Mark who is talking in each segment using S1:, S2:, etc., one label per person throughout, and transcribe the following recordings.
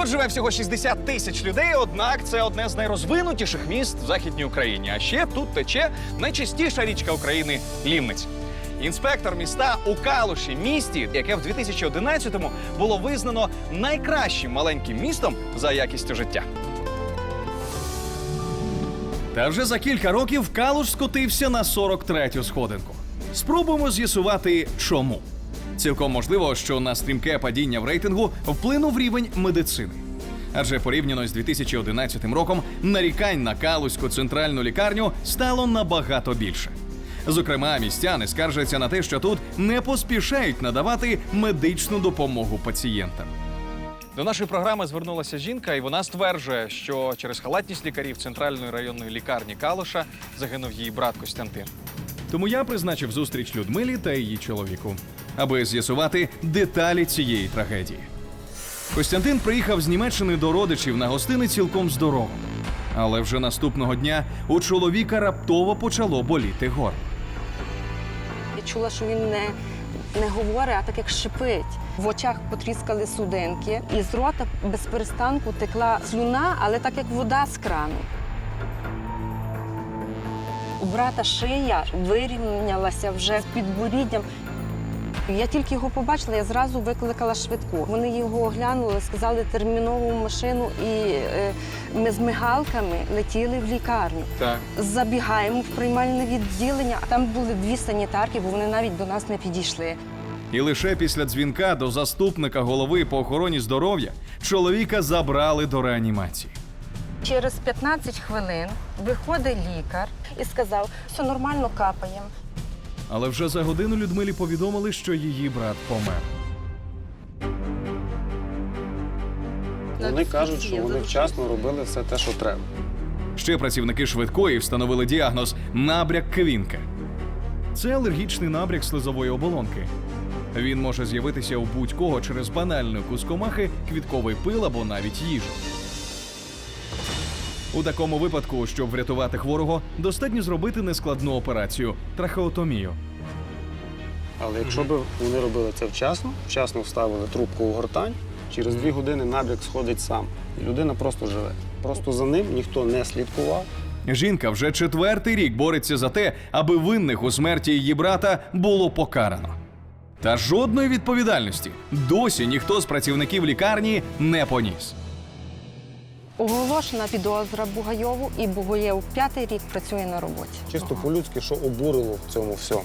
S1: Тут живе всього 60 тисяч людей, однак це одне з найрозвинутіших міст в Західній Україні. А ще тут тече найчистіша річка України Лівниць. Інспектор міста у Калуші, місті, яке в 2011-му було визнано найкращим маленьким містом за якістю життя. Та вже за кілька років Калуш скотився на 43-ю сходинку. Спробуємо з'ясувати, чому. Цілком можливо, що на стрімке падіння в рейтингу вплинув рівень медицини. Адже порівняно з 2011 роком нарікань на Калузьку центральну лікарню стало набагато більше. Зокрема, містяни скаржаться на те, що тут не поспішають надавати медичну допомогу пацієнтам. До нашої програми звернулася жінка, і вона стверджує, що через халатність лікарів центральної районної лікарні Калуша загинув її брат Костянтин. Тому я призначив зустріч Людмилі та її чоловіку, аби з'ясувати деталі цієї трагедії. Костянтин приїхав з Німеччини до родичів на гостини цілком здоровим. Але вже наступного дня у чоловіка раптово почало боліти горло.
S2: Я чула, що він не, не говорить, а так як шипить. В очах потріскали судинки, і з рота без перестанку текла слюна, але так як вода з крану. У брата шия вирівнялася вже з підборіддям. Я тільки його побачила, я зразу викликала швидку. Вони його оглянули, сказали термінову машину, і е, ми з мигалками летіли в лікарню.
S1: Так.
S2: Забігаємо в приймальне відділення. а Там були дві санітарки, бо вони навіть до нас не підійшли.
S1: І лише після дзвінка до заступника голови по охороні здоров'я чоловіка забрали до реанімації.
S2: Через 15 хвилин виходить лікар і сказав, все нормально капаємо.
S1: Але вже за годину Людмилі повідомили, що її брат помер.
S3: Вони кажуть, що вони вчасно робили все те, що треба.
S1: Ще працівники швидкої встановили діагноз набряк квінка. Це алергічний набряк слизової оболонки. Він може з'явитися у будь-кого через банальну кускомахи, квітковий пил або навіть їжу. У такому випадку, щоб врятувати хворого, достатньо зробити нескладну операцію трахеотомію.
S3: Але якщо б вони робили це вчасно, вчасно вставили трубку у гортань, через дві години набряк сходить сам. І людина просто живе. Просто за ним ніхто не слідкував.
S1: Жінка вже четвертий рік бореться за те, аби винних у смерті її брата було покарано. Та жодної відповідальності досі ніхто з працівників лікарні не поніс.
S2: Оголошена підозра Бугайову, і Бугаєв п'ятий рік працює на роботі.
S3: Чисто по-людськи, що обурило в цьому всьому.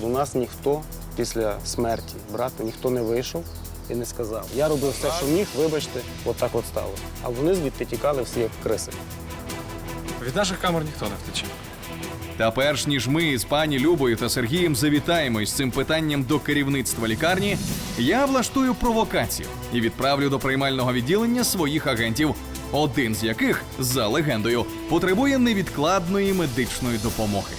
S3: До нас ніхто після смерті брата ніхто не вийшов і не сказав. Я робив все, що міг, вибачте, от от стало. А вони звідти тікали всі як криси.
S4: Від наших камер ніхто не втече.
S1: Та перш ніж ми з пані Любою та Сергієм завітаємо із цим питанням до керівництва лікарні, я влаштую провокацію і відправлю до приймального відділення своїх агентів, один з яких, за легендою, потребує невідкладної медичної допомоги.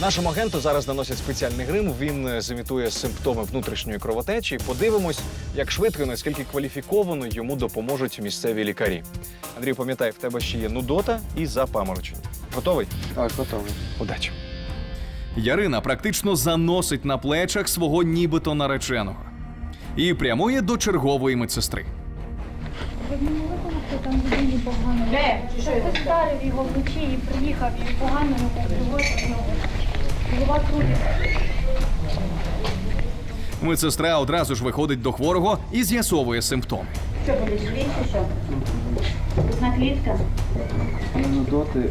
S1: Нашому агенту зараз наносять спеціальний грим. Він е, зімітує симптоми внутрішньої кровотечі. Подивимось, як швидко і наскільки кваліфіковано йому допоможуть місцеві лікарі. Андрій, пам'ятай, в тебе ще є нудота і запаморочення. Готовий?
S3: Так, готовий.
S1: Удачі. Ярина практично заносить на плечах свого нібито нареченого і прямує до чергової медсестри.
S5: Ви б не там людині погано. Де? Хтось вдарив його вночі і приїхав, і погано його привозить. Ну, голова крутить.
S1: Медсестра одразу ж виходить до хворого і з'ясовує симптоми.
S5: Що будеш лізти, що? Одна клітка?
S3: Нудоти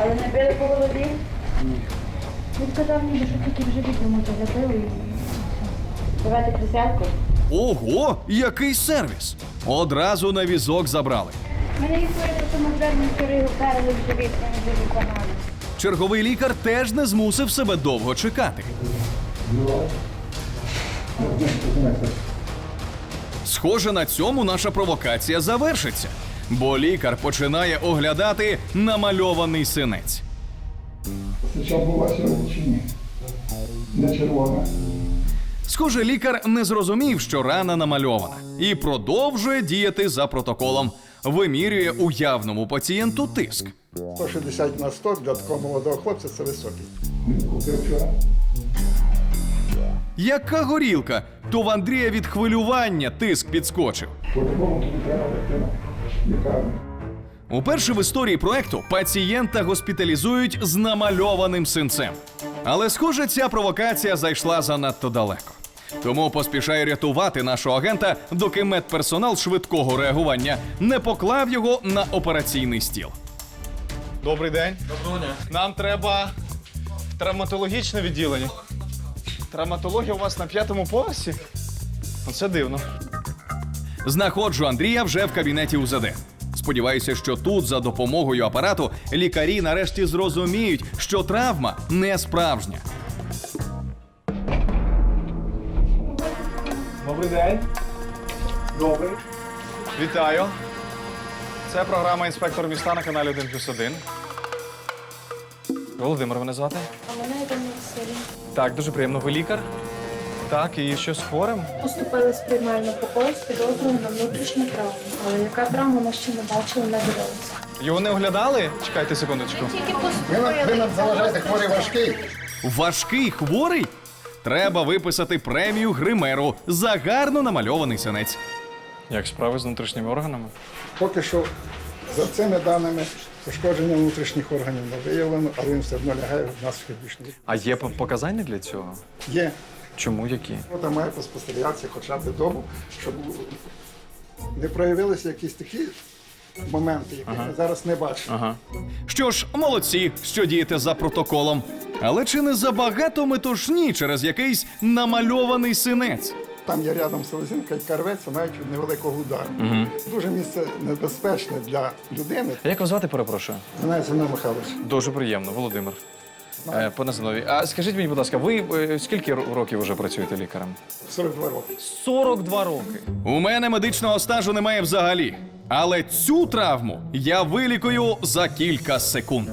S5: Але не били по голові? Ні. Він сказав ніби, що тільки вже відомо то забили і... Давайте присядку.
S1: Ого, який сервіс! Одразу на візок забрали.
S5: Мене історія про самозвернення вчора вдарили в живіт, дуже погано.
S1: Черговий лікар теж не змусив себе довго чекати. Схоже, на цьому наша провокація завершиться, бо лікар починає оглядати намальований синець.
S6: Це що була сьогодні чи ні? Не червона.
S1: Схоже, лікар не зрозумів, що рана намальована, і продовжує діяти за протоколом. Вимірює уявному пацієнту тиск.
S6: 160 на 100 для такого молодого хлопця це високий.
S1: Яка горілка? То в Андрія від хвилювання тиск підскочив. Уперше в історії проекту пацієнта госпіталізують з намальованим синцем. Але, схоже, ця провокація зайшла занадто далеко. Тому поспішає рятувати нашого агента, доки медперсонал швидкого реагування не поклав його на операційний стіл.
S4: Добрий день. Доброго дня. Нам треба в травматологічне відділення. Травматологія у вас на п'ятому поверсі? Оце дивно.
S1: Знаходжу Андрія вже в кабінеті УЗД. Сподіваюся, що тут, за допомогою апарату, лікарі нарешті зрозуміють, що травма не справжня.
S4: Добрий день. Добрий. Вітаю. Це програма інспектор міста на каналі 1 плюс 1. Володимир мене звати.
S5: А мене Ірина Василь.
S4: Так, дуже приємно. Ви лікар? Так, і що з хворим?
S5: Поступили з приймального покою з підозрою на внутрішню травму. Але яка травма ми ще не бачили, не дивилися.
S4: Його не оглядали? Чекайте секундочку.
S5: Тільки поступили.
S6: ви нам заважаєте хворий важкий.
S1: Важкий хворий? Треба виписати премію гримеру за гарно намальований синець.
S4: Як справи з внутрішніми органами?
S6: Поки що за цими даними пошкодження внутрішніх органів не виявлено, але він все одно лягає в нас в більш
S4: А є по- показання для цього?
S6: Є.
S4: Чому які?
S6: Рота має поспостерігатися хоча б дому, щоб не проявилися якісь такі моменти, які я зараз не бачу.
S4: Ага.
S1: Що ж, молодці, що дієте за протоколом. Але чи не забагато метушні через якийсь намальований синець?
S6: Там є рядом селезінка, і карветься навіть від невеликого удару. Дуже місце небезпечне для людини.
S4: Як вас звати, перепрошую?
S6: Мене Семен Михайлович.
S4: Дуже приємно, Володимир. Е, пане Зиновій, а скажіть мені, будь ласка, ви е, скільки ро- років вже працюєте лікарем?
S6: 42 роки.
S4: 42 роки.
S1: У мене медичного стажу немає взагалі. Але цю травму я вилікую за кілька секунд.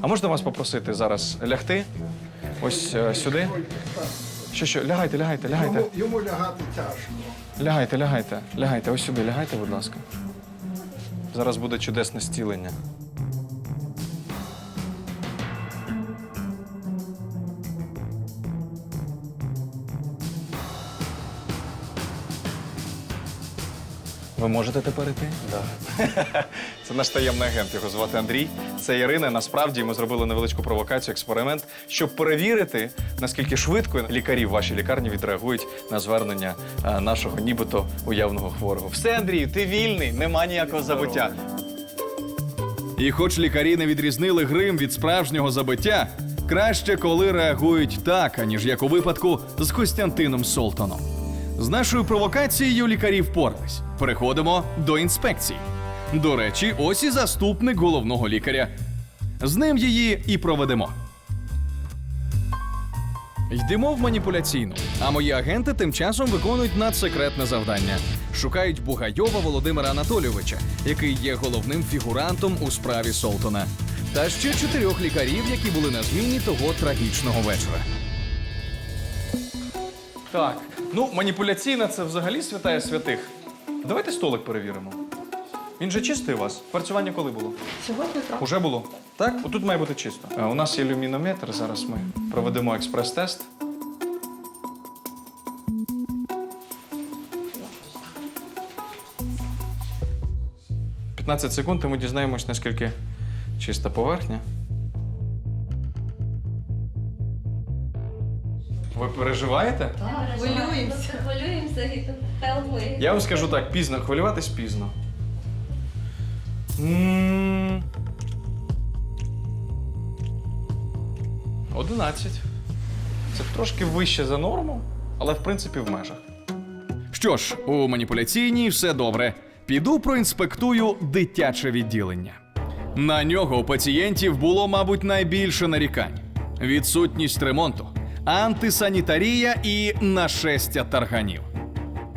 S4: А можна вас попросити зараз лягти? Ось е, сюди. Що, що, лягайте, лягайте, лягайте.
S6: Йому, йому лягати тяжко.
S4: Лягайте, лягайте, лягайте, ось сюди, лягайте, будь ласка. Зараз буде чудесне стілення. Ви можете тепер іти? Так. Це наш таємний агент, його звати Андрій. Це Ірина. Насправді ми зробили невеличку провокацію, експеримент, щоб перевірити, наскільки швидко лікарі в вашій лікарні відреагують на звернення е, нашого нібито уявного хворого. Все, Андрій, ти вільний, нема ніякого забуття.
S1: І хоч лікарі не відрізнили грим від справжнього забиття, краще, коли реагують так, аніж як у випадку з Костянтином Солтоном. З нашою провокацією лікарі впорались. Переходимо до інспекції. До речі, ось і заступник головного лікаря. З ним її і проведемо. Йдемо в маніпуляційну, а мої агенти тим часом виконують надсекретне завдання. Шукають Бугайова Володимира Анатолійовича, який є головним фігурантом у справі Солтона, та ще чотирьох лікарів, які були на зміні того трагічного вечора.
S4: Так, ну маніпуляційна це взагалі святая святих. Давайте столик перевіримо. Він же чистий у вас? Працювання коли було?
S5: Сьогодні трохи.
S4: Уже було. Так? Отут має бути чисто. А, у нас є люмінометр. Зараз ми проведемо експрес-тест. «15 секунд, і ми дізнаємось, наскільки чиста поверхня. Ви переживаєте?
S7: Хвилюємося. Хвилюємося і тут хелми.
S4: Я вам скажу так, пізно, хвилюватись пізно. М, 11. Це трошки вище за норму, але в принципі в межах.
S1: Що ж, у маніпуляційній все добре. Піду проінспектую дитяче відділення. На нього у пацієнтів було, мабуть, найбільше нарікань: відсутність ремонту, антисанітарія і нашестя тарганів.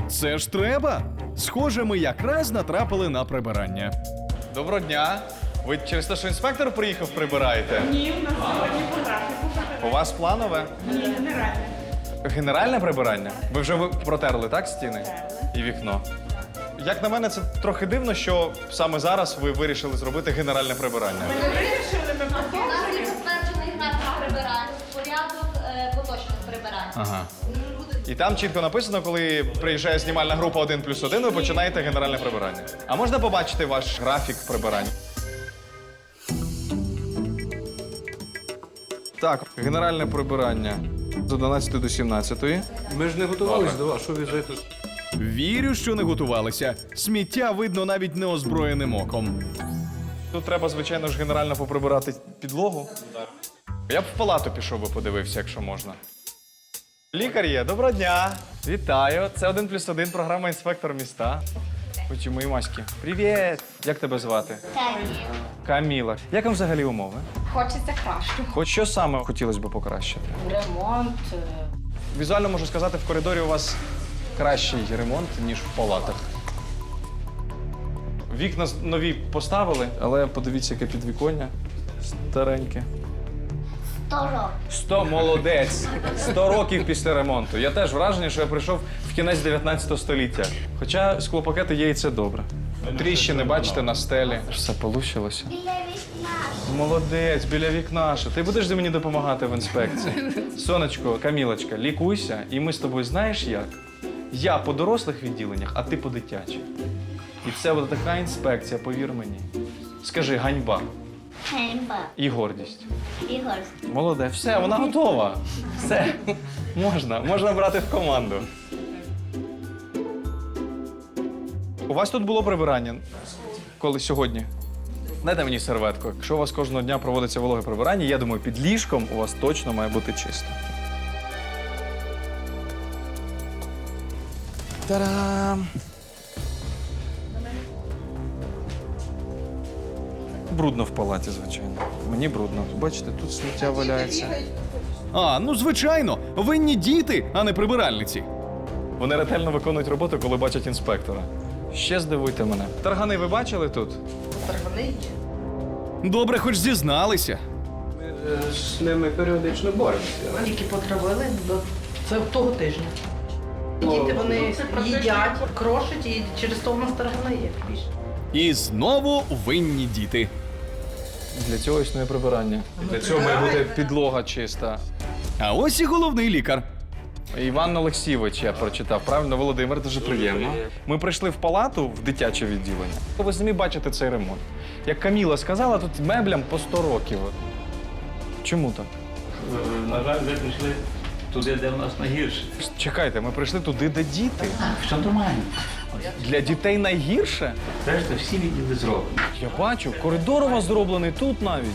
S1: Це ж треба. Схоже, ми якраз натрапили на прибирання.
S4: Доброго дня. Ви через те, що інспектор приїхав, прибираєте? Ні, у нас сьогодні по графіку. У вас планове? Ні, генеральне. Генеральне прибирання? Ви вже ви протерли, так, стіни? І вікно. Як на мене, це трохи дивно, що саме зараз ви вирішили зробити генеральне прибирання.
S7: У нас є затверджений
S4: Ага. І там чітко написано, коли приїжджає знімальна група 1 плюс 1, ви починаєте генеральне прибирання. А можна побачити ваш графік прибирання? Так, генеральне прибирання з 11 до 17.
S8: Ми ж не готувалися до вашого візиту.
S1: Вірю, що не готувалися. Сміття видно навіть неозброєним оком.
S4: Тут треба, звичайно ж, генерально поприбирати підлогу. Я б в палату пішов би подивився, якщо можна. Лікар є, доброго дня! Вітаю! Це один плюс один програма інспектор міста. Хоч і мої маськи. Привіт! Як тебе звати? Каміла. Каміла. Як вам взагалі умови?
S9: Хочеться краще.
S4: Хоч що саме хотілося б покращити?
S9: Ремонт. е,
S4: Візуально можу сказати, в коридорі у вас кращий ремонт, ніж в палатах. Вікна нові поставили, але подивіться, яке підвіконня. Стареньке. Сто молодець! Сто років після ремонту. Я теж вражений, що я прийшов в кінець 19 століття. Хоча склопакети є і це добре. Тріщини, бачите, на стелі. Все получилося. Молодець, біля вікна. Що Ти будеш мені допомагати в інспекції. Сонечко, Камілочка, лікуйся, і ми з тобою знаєш як? Я по дорослих відділеннях, а ти по дитячих. І це буде така інспекція, повір мені. Скажи ганьба
S10: Ганьба.
S4: і гордість.
S10: Ігор.
S4: Молодець, все, вона готова. Все, можна, можна брати в команду. У вас тут було прибирання? Коли сьогодні? Дайте мені серветку. Якщо у вас кожного дня проводиться вологе прибирання, я думаю, під ліжком у вас точно має бути чисто. Та-дам! Брудно в палаті, звичайно. Мені брудно. Бачите, тут сміття валяється.
S1: А, ну звичайно, винні діти, а не прибиральниці.
S4: Вони ретельно виконують роботу, коли бачать інспектора. Ще здивуйте мене. Таргани ви бачили тут? Таргани є.
S1: Добре, хоч зізналися.
S8: Ми з ними періодично боремося.
S11: Тільки потравили до це того тижня. Діти вони їдять, крошать і через то в нас таргани є більше.
S1: І знову винні діти.
S4: Для цього існує прибирання. Для цього має бути підлога чиста.
S1: А ось і головний лікар.
S4: Іван Олексійович, я прочитав. Правильно, Володимир, дуже приємно. Ми прийшли в палату в дитяче відділення. Ви самі бачите цей ремонт. Як Каміла сказала, тут меблям по 100 років. Чому так?
S8: На жаль, ви прийшли туди, де в нас найгірше.
S4: Чекайте, ми прийшли туди, де діти.
S8: Що нормально?
S4: Для дітей найгірше.
S8: Решта всі відділи зроблені.
S4: Я бачу, коридор у вас зроблений тут навіть.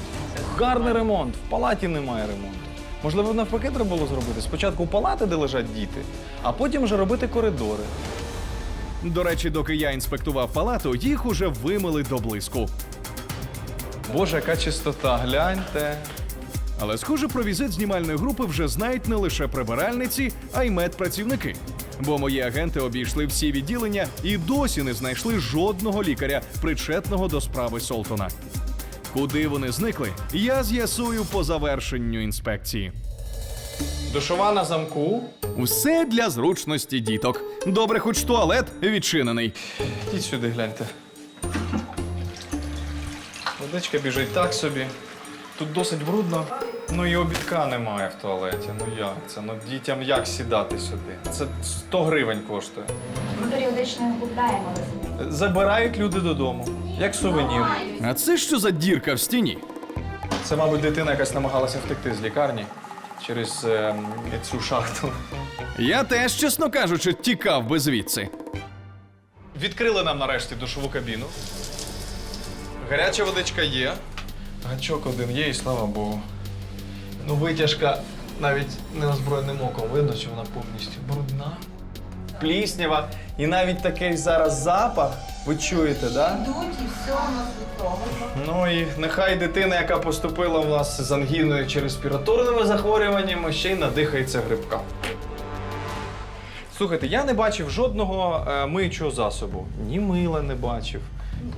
S4: Гарний ремонт. В палаті немає ремонту. Можливо, навпаки треба було зробити. Спочатку палати, де лежать діти, а потім вже робити коридори.
S1: До речі, доки я інспектував палату, їх уже вимили до блиску.
S4: Боже, яка чистота, гляньте.
S1: Але схоже, про візит знімальної групи вже знають не лише прибиральниці, а й медпрацівники. Бо мої агенти обійшли всі відділення і досі не знайшли жодного лікаря, причетного до справи Солтона. Куди вони зникли, я з'ясую по завершенню інспекції.
S4: Душова на замку.
S1: Усе для зручності діток. Добре, хоч туалет відчинений.
S4: Ідіть сюди, гляньте. Водичка біжить так собі. Тут досить брудно. Ну і обідка немає в туалеті. Ну як це? Ну дітям як сідати сюди? Це 100 гривень коштує.
S10: Ми періодично гуляємо.
S4: Забирають люди додому, як сувенір.
S1: А це що за дірка в стіні?
S4: Це, мабуть, дитина якась намагалася втекти з лікарні через е, цю шахту.
S1: Я теж, чесно кажучи, тікав би звідси.
S4: Відкрили нам нарешті душову кабіну. Гаряча водичка є. Гачок один є, і слава Богу. Ну, витяжка навіть неозброєним оком видно, що вона повністю брудна. Пліснява. І навіть такий зараз запах. Ви чуєте, так? Да?
S11: Йдуть і все у нас готово.
S4: Ну і нехай дитина, яка поступила в нас з ангіною чи респіраторними захворюваннями, ще й надихається грибка. Слухайте, я не бачив жодного е, миючого засобу. Ні мила не бачив,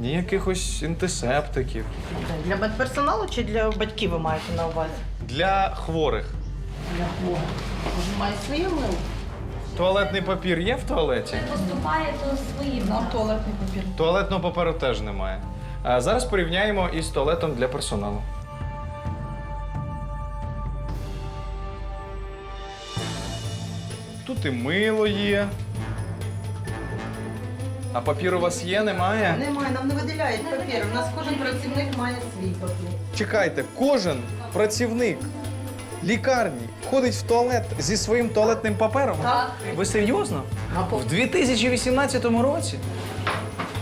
S4: ні якихось антисептиків.
S11: Для медперсоналу чи для батьків ви маєте на увазі?
S4: Для хворих.
S11: Для хворих. Кожен має.
S4: Туалетний папір є в туалеті?
S7: Поступає то свої.
S11: Нам туалетний папір.
S4: Туалетного паперу теж немає. А зараз порівняємо із туалетом для персоналу. Тут і мило є. А папір у вас є, немає?
S11: Немає, нам не виділяють папір. У нас кожен працівник має свій папір.
S4: Чекайте, кожен працівник лікарні ходить в туалет зі своїм туалетним папером?
S11: Так.
S4: Ви серйозно? В 2018 році?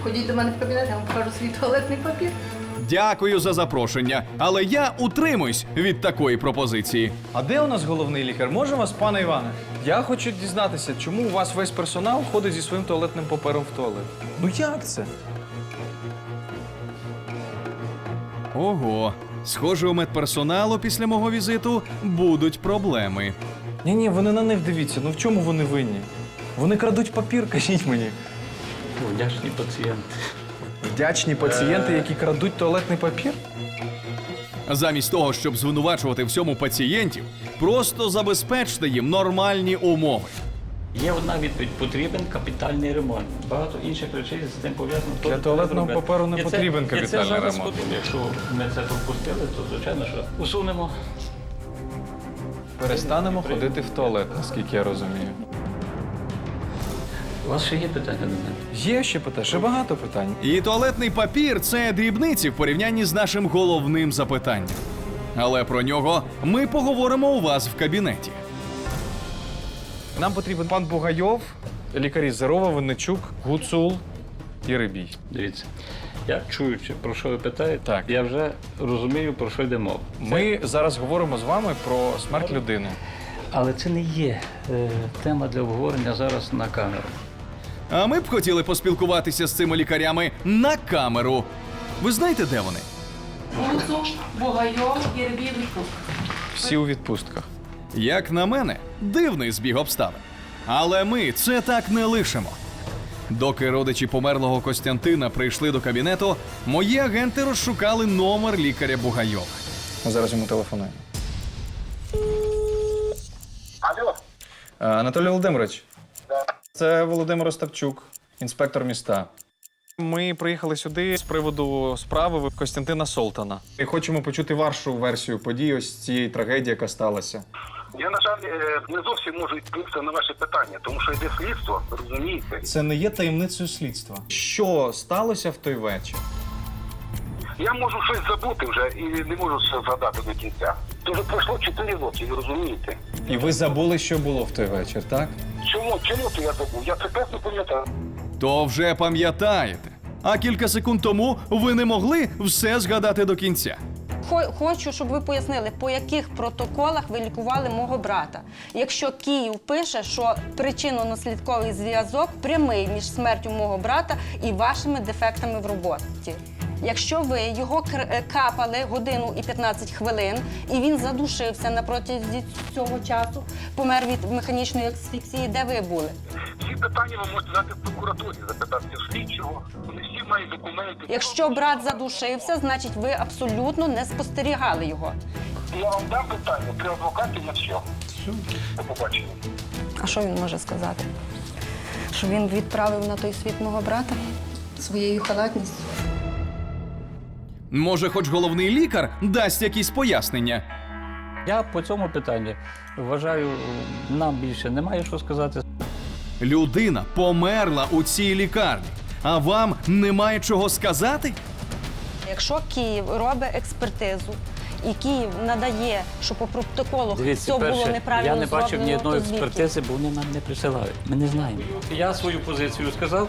S11: Ходіть до мене в кабінет, я вам покажу свій туалетний папір.
S1: Дякую за запрошення, але я утримуюсь від такої пропозиції.
S4: А де у нас головний лікар? Може вас, пане Іване? Я хочу дізнатися, чому у вас весь персонал ходить зі своїм туалетним папером в туалет. Ну як це?
S1: Ого, схоже, у медперсоналу після мого візиту будуть проблеми.
S4: Ні, ні, ви не на них дивіться. Ну в чому вони винні? Вони крадуть папір, кажіть мені.
S8: Вдячні пацієнти.
S4: Вдячні пацієнти, які крадуть туалетний папір.
S1: Замість того, щоб звинувачувати всьому пацієнтів, просто забезпечте їм нормальні умови.
S8: Є одна відповідь: потрібен капітальний ремонт. Багато інших речей з цим пов'язано.
S4: Для туалетного паперу не
S8: І
S4: потрібен
S8: це
S4: капітальний ремонт.
S8: потрібно. Якщо ми це пропустили, то звичайно, що усунемо.
S4: Перестанемо ходити в туалет, наскільки я розумію.
S8: У вас ще є питання до мене?
S4: Є ще питання, ще багато питань.
S1: І туалетний папір це дрібниці в порівнянні з нашим головним запитанням. Але про нього ми поговоримо у вас в кабінеті.
S4: Нам потрібен пан Бугайов, лікарі Зерова, Винничук, Гуцул і Рибій.
S8: Дивіться. Я чуючи, про що ви питаєте,
S4: Так.
S8: я вже розумію, про що йде мова.
S4: Ми зараз говоримо з вами про смерть людини.
S8: Але це не є е, тема для обговорення зараз на камеру.
S1: А ми б хотіли поспілкуватися з цими лікарями на камеру. Ви знаєте, де вони?
S11: Бугайов.
S4: Всі у відпустках.
S1: Як на мене, дивний збіг обставин. Але ми це так не лишимо. Доки родичі померлого Костянтина прийшли до кабінету, мої агенти розшукали номер лікаря Бугайова.
S4: Ми зараз йому телефонуємо.
S3: Алло,
S4: Анатолій Володимирович. Це Володимир Остапчук, інспектор міста. Ми приїхали сюди з приводу справи Костянтина Солтана. І хочемо почути вашу версію подій ось цієї трагедії, яка сталася.
S12: Я, на жаль, е, не зовсім можу відповісти на ваше питання, тому що йде слідство, розумієте?
S4: Це не є таємницею слідства. Що сталося в той вечір?
S12: Я можу щось забути вже і не можу все згадати до кінця. То вже пройшло 4 роки, ви розумієте?
S4: І ви забули, що було в той вечір, так?
S12: Чому? Чому то я забув? Я це не пам'ятаю.
S1: То вже пам'ятаєте. А кілька секунд тому ви не могли все згадати до кінця.
S2: Хо- Хочу, щоб ви пояснили, по яких протоколах ви лікували мого брата. Якщо Київ пише, що причинно-наслідковий зв'язок прямий між смертю мого брата і вашими дефектами в роботі. Якщо ви його кр- е, капали годину і 15 хвилин, і він задушився на протязі цього часу, помер від механічної асфіксії, де ви були?
S12: Всі питання ви можете задати в прокуратурі, запитати слідчого. Вони всі мають документи.
S2: Якщо брат задушився, значить ви абсолютно не спостерігали його.
S12: Я вам дам питання при адвокаті на все. До побачення.
S2: А що він може сказати? Що він відправив на той світ мого брата своєю халатністю?
S1: Може, хоч головний лікар дасть якісь пояснення.
S8: Я по цьому питанню вважаю, нам більше немає що сказати.
S1: Людина померла у цій лікарні, а вам немає чого сказати?
S2: Якщо Київ робить експертизу і Київ надає, що по протоколу
S8: Дивіться,
S2: все було неправильно
S8: я не бачив ні
S2: зроблено,
S8: одної
S2: то звідки?
S8: експертизи, бо вони нам не присилають. Ми не знаємо. Я свою позицію сказав.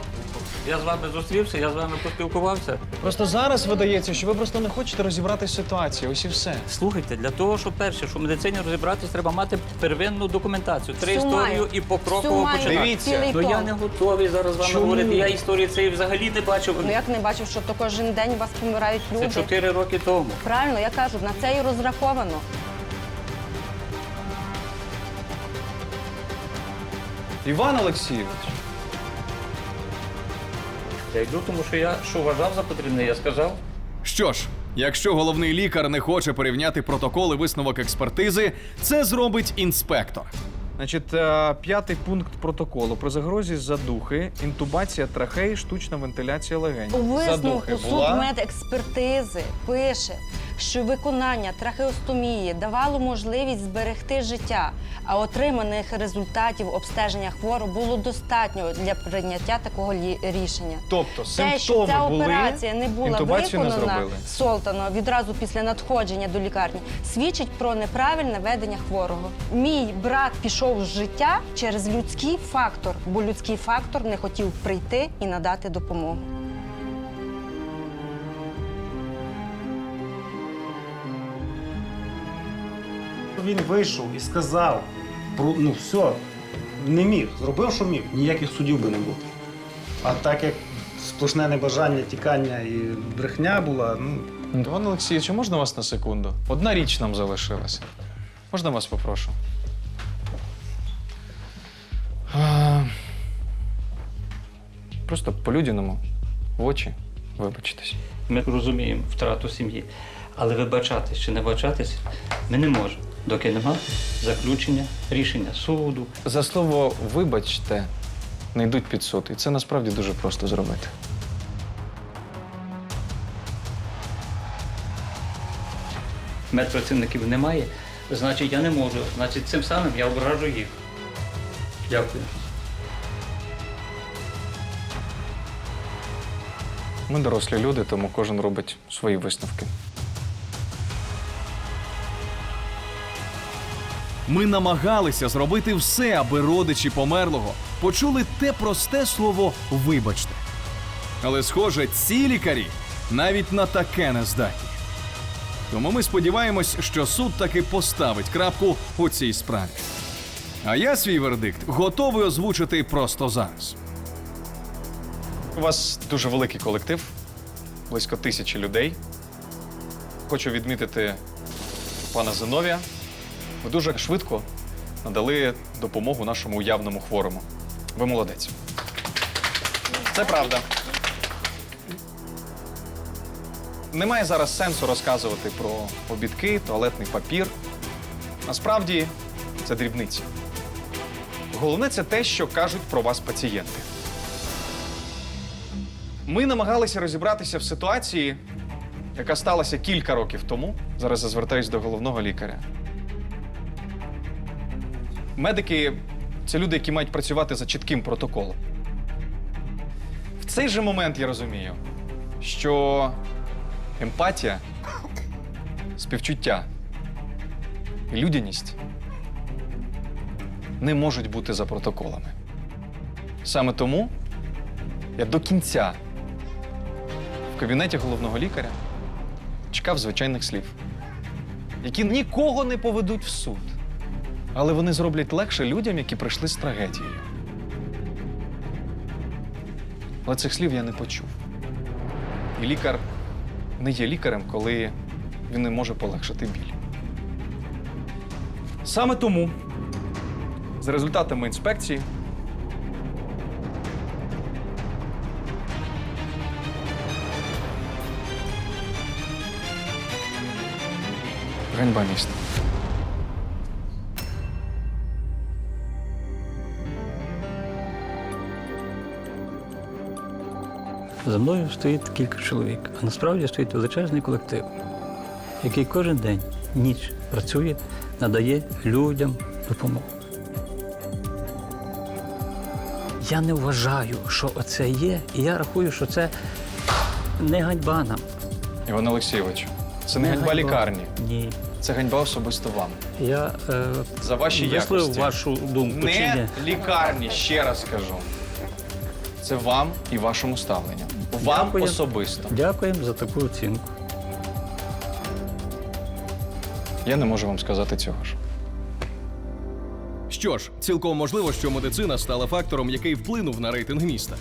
S8: Я з вами зустрівся, я з вами поспілкувався.
S4: Просто зараз видається, що ви просто не хочете розібратися з ситуацією. Ось і все.
S8: Слухайте, для того, що перше, що в медицині розібратись, треба мати первинну документацію, три
S2: Всю
S8: історію
S2: маю.
S8: і покроково
S2: Всю маю.
S8: починати.
S4: Дивіться.
S2: Цілий
S8: Ну я не готовий зараз з вами
S4: Чому?
S8: говорити. Я історії цієї взагалі не бачив.
S2: Ну як не бачив, що то кожен день у вас помирають
S8: Це
S2: люди?
S8: чотири роки тому.
S2: Правильно, я кажу, на це і розраховано.
S4: Іван Олексійович.
S8: Я йду, тому що я що вважав за потрібне, я сказав.
S1: Що ж, якщо головний лікар не хоче порівняти протоколи висновок експертизи, це зробить інспектор.
S4: Значить, е, п'ятий пункт протоколу про загрозі задухи, інтубація трахеї, штучна вентиляція легень.
S2: У
S4: Задухи
S2: висновку
S4: була?
S2: судмедекспертизи пише, що виконання трахеостомії давало можливість зберегти життя, а отриманих результатів обстеження хворого було достатньо для прийняття такого рішення.
S4: Тобто
S2: Те, що
S4: симптоми
S2: ця
S4: були,
S2: операція не була
S4: не
S2: виконана. Солтана відразу після надходження до лікарні, свідчить про неправильне ведення хворого. Мій брат пішов з життя через людський фактор, бо людський фактор не хотів прийти і надати допомогу.
S3: Він вийшов і сказав, про- ну все, не міг. Зробив, що міг, ніяких судів би не було. А так як сплошне небажання, тікання і брехня була, ну.
S4: Іван Олексійович, можна вас на секунду? Одна річ нам залишилася. Можна вас попрошу? А, Просто по-людяному, в очі вибачитись.
S8: Ми розуміємо втрату сім'ї. Але вибачатись чи не вибачатись ми не можемо, доки нема заключення, рішення суду.
S4: За слово вибачте не йдуть під суд. І це насправді дуже просто зробити.
S8: Медпрацівників немає, значить я не можу. Значить, цим самим я ображу їх. Дякую.
S4: Ми дорослі люди, тому кожен робить свої висновки.
S1: Ми намагалися зробити все, аби родичі померлого почули те просте слово вибачте. Але, схоже, ці лікарі навіть на таке не здатні. Тому ми сподіваємось, що суд таки поставить крапку у цій справі. А я свій вердикт готовий озвучити просто зараз.
S4: У вас дуже великий колектив, близько тисячі людей. Хочу відмітити пана Зиновія. Ви дуже швидко надали допомогу нашому уявному хворому. Ви молодець. Це правда. Немає зараз сенсу розказувати про обідки, туалетний папір. Насправді це дрібниці. Головне це те, що кажуть про вас пацієнти. Ми намагалися розібратися в ситуації, яка сталася кілька років тому. Зараз я звертаюся до головного лікаря. Медики це люди, які мають працювати за чітким протоколом. В цей же момент я розумію, що емпатія, співчуття і людяність не можуть бути за протоколами. Саме тому я до кінця в кабінеті головного лікаря чекав звичайних слів, які нікого не поведуть в суд, але вони зроблять легше людям, які прийшли з трагедією. Але цих слів я не почув. І лікар не є лікарем, коли він не може полегшити біль. Саме тому, за результатами інспекції, ганьба міста.
S8: За мною стоїть кілька чоловік, а насправді стоїть величезний колектив, який кожен день, ніч працює, надає людям допомогу. Я не вважаю, що оце є, і я рахую, що це не ганьба нам.
S4: Іван Олексійович, це не ганьба лікарні,
S8: Ні.
S4: це ганьба особисто вам.
S8: Я е,
S4: За ваші
S8: висловив
S4: якості.
S8: вашу думку. чи ні?
S4: Лікарні, ще раз кажу. Це вам і вашому ставленню. Вам
S8: Дякую.
S4: особисто.
S8: Дякуємо за таку оцінку.
S4: Я не можу вам сказати цього ж.
S1: Що ж, цілком можливо, що медицина стала фактором, який вплинув на рейтинг міста.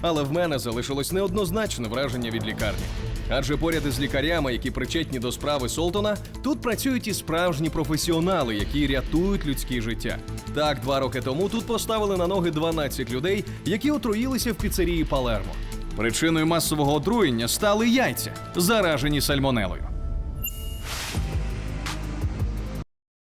S1: Але в мене залишилось неоднозначне враження від лікарні. Адже поряд із лікарями, які причетні до справи Солтона, тут працюють і справжні професіонали, які рятують людські життя. Так, два роки тому тут поставили на ноги 12 людей, які отруїлися в піцерії Палермо. Причиною масового отруєння стали яйця, заражені сальмонелою.